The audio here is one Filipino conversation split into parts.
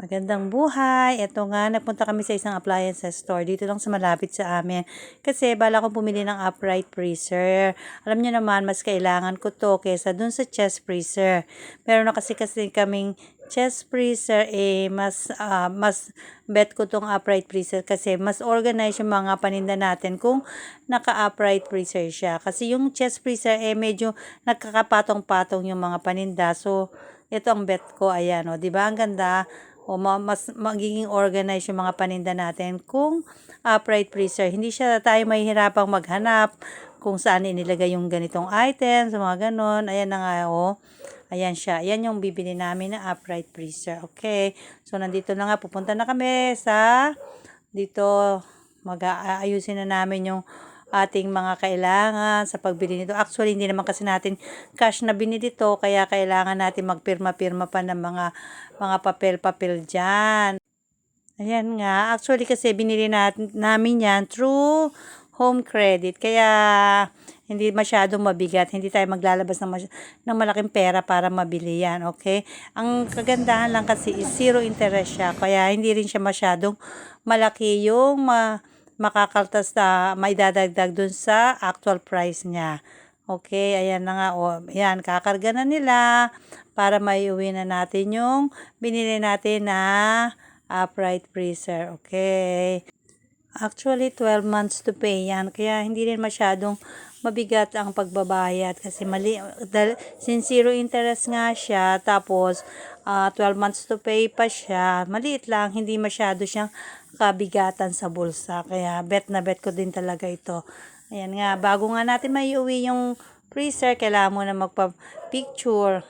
Magandang buhay. Ito nga, napunta kami sa isang appliance store. Dito lang sa malapit sa amin. Kasi bala ko bumili ng upright freezer. Alam niyo naman, mas kailangan ko to kesa dun sa chest freezer. Meron na kasi kasi kaming chest freezer eh mas ah, mas bet ko tong upright freezer kasi mas organized yung mga paninda natin kung naka-upright freezer siya. Kasi yung chest freezer eh medyo nagkakapatong-patong yung mga paninda. So, ito ang bet ko. Ayan, o. Di ba? Ang ganda o ma- mas magiging organized yung mga paninda natin kung upright freezer. Hindi siya tayo mahihirapang maghanap kung saan inilagay yung ganitong items, mga ganon. Ayan na nga, oh. Ayan siya. Ayan yung bibili namin na upright freezer. Okay. So, nandito na nga. Pupunta na kami sa dito. Mag-aayusin na namin yung ating mga kailangan sa pagbili nito. Actually, hindi naman kasi natin cash na binili to, kaya kailangan natin magpirma-pirma pa ng mga mga papel-papel dyan. Ayan nga. Actually, kasi binili natin, namin yan through home credit. Kaya, hindi masyadong mabigat. Hindi tayo maglalabas ng, masy- ng malaking pera para mabili yan. Okay? Ang kagandahan lang kasi is zero interest siya. Kaya, hindi rin siya masyadong malaki yung ma- makakaltas na may dadagdag dun sa actual price niya. Okay, ayan na nga. O, ayan, kakarga na nila para maiuwi na natin yung binili natin na upright freezer. Okay. Actually, 12 months to pay yan. Kaya hindi rin masyadong mabigat ang pagbabayad kasi mali dahil since zero interest nga siya tapos ah, 12 months to pay pa siya maliit lang hindi masyado siyang kabigatan sa bulsa kaya bet na bet ko din talaga ito ayan nga bago nga natin maiuwi yung freezer kailangan mo na magpa picture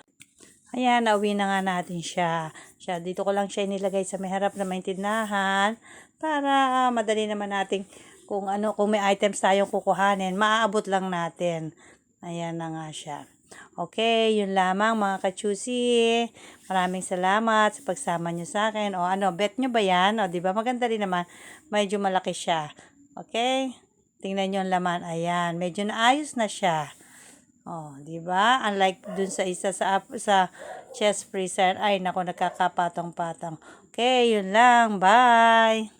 Ayan, nauwi na nga natin siya. siya. Dito ko lang siya inilagay sa may harap na may tindahan para ah, madali naman nating kung ano, kung may items tayong kukuhanin, maaabot lang natin. Ayan na nga siya. Okay, yun lamang mga kachusi. Maraming salamat sa pagsama nyo sa akin. O ano, bet nyo ba yan? O, di ba maganda rin naman. Medyo malaki siya. Okay? Tingnan nyo ang laman. Ayan, medyo naayos na siya. Oh, 'di ba? Unlike dun sa isa sa sa chest freezer, ay nako nagkakapatong-patong. Okay, yun lang. Bye.